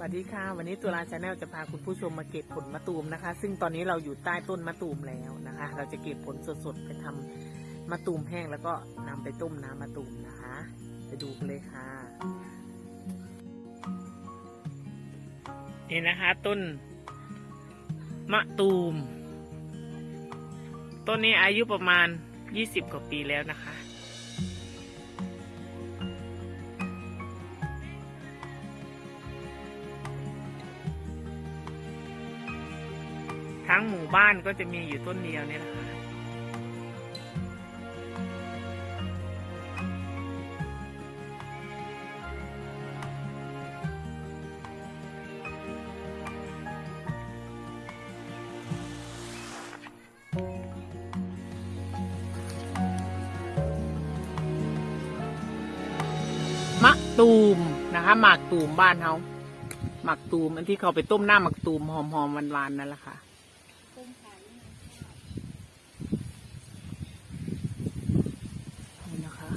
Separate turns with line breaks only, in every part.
สวัสดีค่ะ วันนี้ตุลาชาแนลจะพาคุณผู้ชมมาเก็บผลมะตูมนะคะ ซึ่งตอนนี้เราอยู่ใต้ต้นมะตูมแล้วนะคะ เราจะเก็บผลสดๆไปทำมะตูมแห้งแล้วก็นำไปต้มน้ำมะตูมนะคะ ไปดูกันเลยค่ะ นี่นะคะ ต้นมะตูม ต้นนี้อายุประมาณ 20 กว่าปีแล้วนะคะ ทั้งหมู่บ้านก็จะมีอยู่ต้นเดียวเนี่ยนะคะมะตูมนะคะหมากตูมบ้านเขาหมากตูมอันที่เขาไปต้มหน้าหมากตูมหอมๆหวานๆนั่นแหละค่ะ นี่นะคะ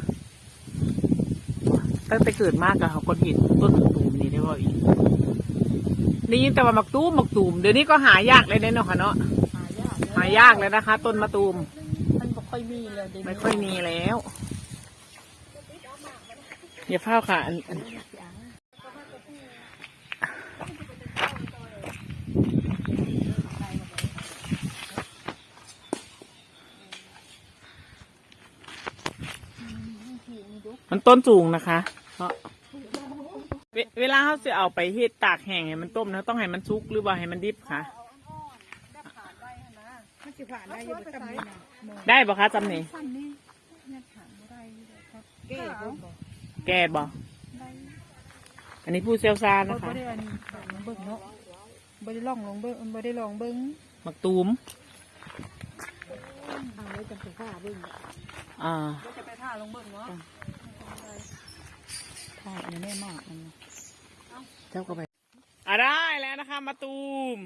ตั้งแต่เกิดมากอะเขาก็เห็นต้นหมากตูมนี่ได้บ่อีกได้ยินแต่ว่าหมากตูมหมากตูมเดี๋ยวนี้ก็หายากเลยเนาะค่ะเนาะ
หายาก
หายากเลยนะคะ ต้นมะตูม
มันบ่ค่อยมีเลยเดี๋ยวนี้
ไม่ค่อยมีแล้วอย่าเฝ้าค่ะอันอันมันต้นสูงนะคะ เพราะเวเวลาเขาจะเอาไปเฮ็ดตากแห้งให้มันต้มนะต้องให้มันสุกหรือว่าให้มันดิบคะ
มันสิผ่านได้อยู่บ่จำนี่นะ
ได้ปะคะจำนี่
ซ้ำนี่เนี่ยผ่านบ่ได้เลยครับแก้บ่บ่
แกบอ
ได้
อันนี้ผู้เชี่ยวชาญ
บ่
นะคะ
ได้อันลองเบิ่งเนาะบ่ได้ลองลองเบิ่งบ่ได้ลองเบิ่ง
หมักตูม
เอาไว้จังสิผ่าเบิ่ง
อ่า
บ่จะไปผ่าลองเบิ่งเนาะ ผ่าอันแม่มากมัน
เจ้าก็ไปอะได้แล้วนะคะมาตูม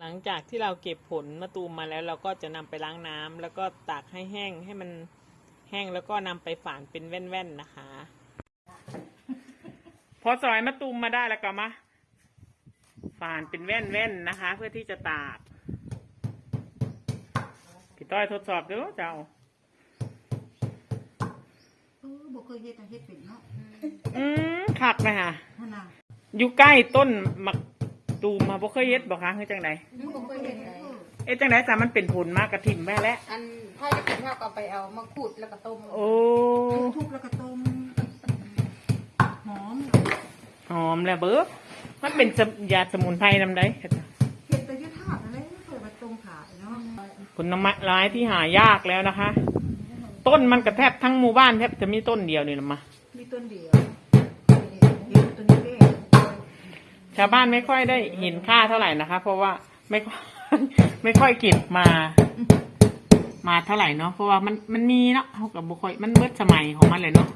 หลังจากที่เราเก็บผลมะตูมมาแล้ว เราก็จะนำไปล้างน้ำแล้วก็ตากให้แห้งให้มันแห้งแล้วก็นำไปฝานเป็นแว่นๆนะคะ พอสอยมะตูมมาได้แล้วก็มาฝานเป็นแว่นๆนะคะ เพื่อที่จะตากพี่ต้อยทดสอบดูเจ้า
เออบ่เคยเฮ็ดเฮ็ดเป็นเนาะ
อืมขักนะคะ
นั่นน่ะ
อยู่ใกล้ต้นมักตูมมาบ่เคยเฮ็ดบ่คะคือจังได
บ่เคยเฮ็ดเลย
เอ๊ะจังได๋ซะมันเป็นผลมากกระถิ่มแม่แล้ว
อันถ้าจะกินข้าวก็ไปเอามาขูดแล้วก็ต้ม
โอ้
ทุบๆแล้วก็ต้มหอม
หอมแล้วเบิบมันเป็นสมยาสมุนไพรนำได้
เฮ็ดแต่ยุทธาตุอะไรไม่เคยมาต้มขายเนาะ
ผลไม้ร้ายที่หายากแล้วนะคะ ต้นมันกระแทบทั้งหมู่บ้านแทบจะมีต้นเดียวนี่ละมา
มีต้นเดียวเดี๋ยวตัวนี้เด้
ชาวบ้านไม่ค่อยได้เห็นค่าเท่าไหร่นะคะ เพราะว่าไม่ค่อยไม่ค่อยเก็บมา มาเท่าไหร่เนาะเพราะว่ามันมันมีเนาะเขากับบุคอยมันเบิดสมัยของมันเลยเนาะ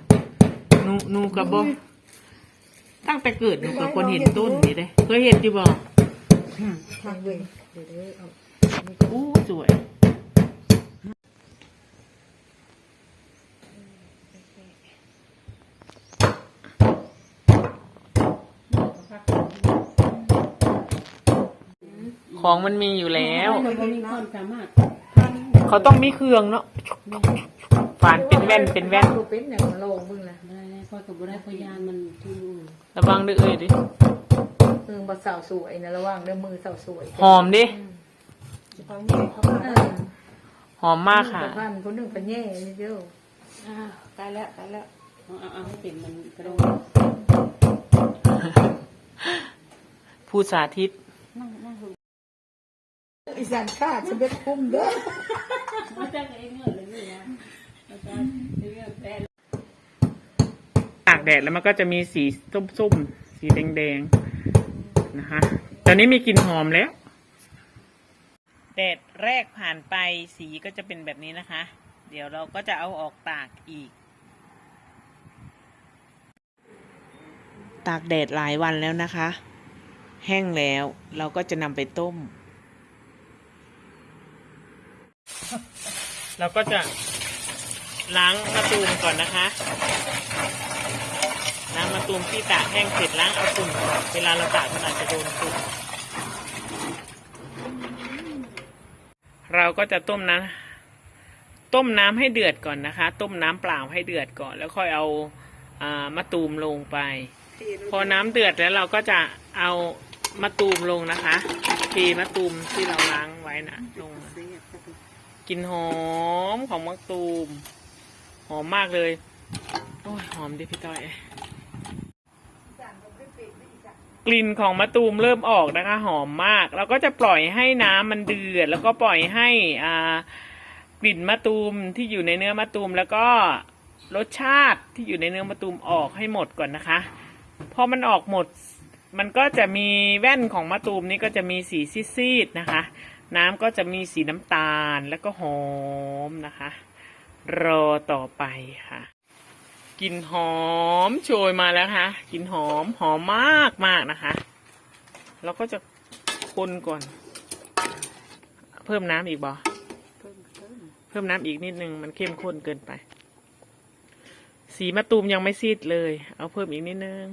นูนูกับโบตั้งแต่เกิดหนูกับคนเห็นต้นนี่เลยเคยเห็นอยู่บ่
ทางเว้ยเดี๋ยวเด้อเอา
อู้สวย ของมันมีอยู่แล้วเขาต้องมีเครื่องเนาะฝานเป็นแว่นเป็นแว่น
ดูเป็นอย่างโลงมึงนะ
พอกับบุได้พยานมันที่นู่น
ระวังด้วยเอ้ยดิ
มือบ่สาวสวยนะระวังเด้อมือสาวสวย
หอมดิ
เอ
อ
หอมมากค่ะ
บ้านคนหนึ่งเป็นแย่นี่เด้อ
อ่า
ตายแล้วตายแล้ว
เอาเอาเอาให้เป็นมันกระโดด
ผู้สาธิต
สานข้าจะเป็นคุ้มเด้อ
มาจากเองเงินเลยนี่นะมาจากเรื่องแฟน
ตากแดดแล้วมันก็จะมีสีส้มๆ สีแดงๆ นะคะ ตอนนี้มีกลิ่นหอมแล้ว แดดแรกผ่านไปสีก็จะเป็นแบบนี้นะคะ เดี๋ยวเราก็จะเอาออกตากอีก ตากแดดหลายวันแล้วนะคะ แห้งแล้วเราก็จะนำไปต้ม เราก็จะล้างมะตูมก่อนนะคะ ล้างมะตูมที่ตากแห้งเสร็จล้างเอาฝุ่นเวลาเราตากมันอาจจะโดนฝุ่นเราก็จะต้มนะต้มน้ำให้เดือดก่อนนะคะ ต้มน้ำเปล่าให้เดือดก่อน แล้วค่อยเอาอามะตูมลงไป พอน้ำเดือดแล้วเราก็จะเอามะตูมลงนะคะเทมะตูมที่เราล้างไว้นะลง กลิ่นหอมของมะตูม หอมมากเลย โอ้ยหอมดิพี่ต้อย กลิ่นของมะตูมเริ่มออกนะคะ หอมมาก เราก็จะปล่อยให้น้ำมันเดือด แล้วก็ปล่อยให้อ่ากลิ่นมะตูมที่อยู่ในเนื้อมะตูม แล้วก็รสชาติที่อยู่ในเนื้อมะตูมออกให้หมดก่อนนะคะ พอมันออกหมด มันก็จะมีแว่นของมะตูมนี่ก็จะมีสีซีดๆนะคะ น้ำก็จะมีสีน้ำตาลแล้วก็หอมนะคะ รอต่อไปค่ะกลิ่นหอมโชยมาแล้วค่ะกลิ่นหอมหอมมากมากนะคะ เราก็จะคนก่อน เพิ่มน้ำอีกบ่เพิ่มน้ำอีกนิดนึงมันเข้มข้นเกินไป สีมะตูมยังไม่ซีดเลย เอาเพิ่มอีกนิดนึง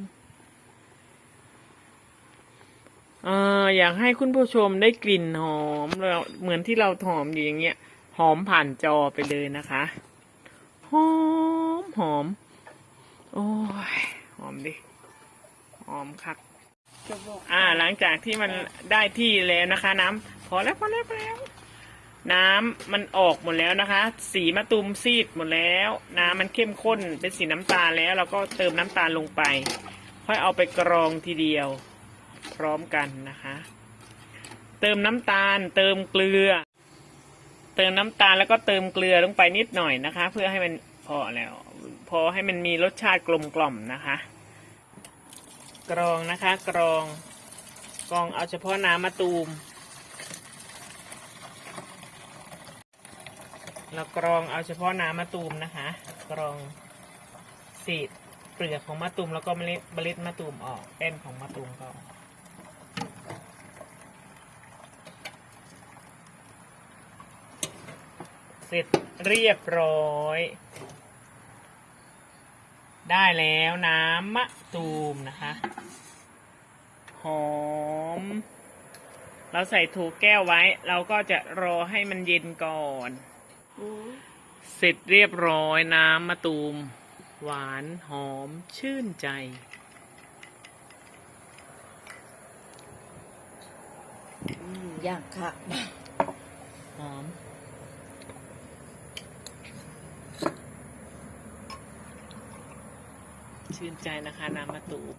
เอออยากให้คุณผู้ชมได้กลิ่นหอมแล้วเหมือนที่เราหอมอยู่อย่างเงี้ย หอมผ่านจอไปเลยนะคะ หอมหอม โอ้ย หอมดิ หอมคัก
จะบอก
อ่า หลังจากที่มันได้ที่แล้วนะคะ น้ำพอแล้วพอแล้วพอแล้ว น้ำมันออกหมดแล้วนะคะ สีมะตูมซีดหมดแล้ว น้ำมันเข้มข้นเป็นสีน้ำตาลแล้ว เราก็เติมน้ำตาลลงไป ค่อยเอาไปกรองทีเดียว พร้อมกันนะคะ เติมน้ำตาล เติมเกลือ เติมน้ำตาลแล้วก็เติมเกลือลงไปนิดหน่อยนะคะ เพื่อให้มันพอแล้ว พอให้มันมีรสชาติกลมกล่อมนะคะ กรองนะคะ กรองกรองเอาเฉพาะน้ำมะตูมเรากรองเอาเฉพาะน้ำมะตูมนะคะ กรองเศษเปลือกของมะตูมแล้วก็เมล็ดเมล็ดมะตูมออกแป้นของมะตูมก็ออก เสร็จเรียบร้อย ได้แล้วน้ำมะตูมนะคะ หอม เราใส่ถูแก้วไว้ เราก็จะรอให้มันเย็นก่อน เสร็จเรียบร้อยน้ำมะตูม หวานหอมชื่นใจ
ย่างค่ะ
หอม ชื่นใจนะคะน้ำมะตูม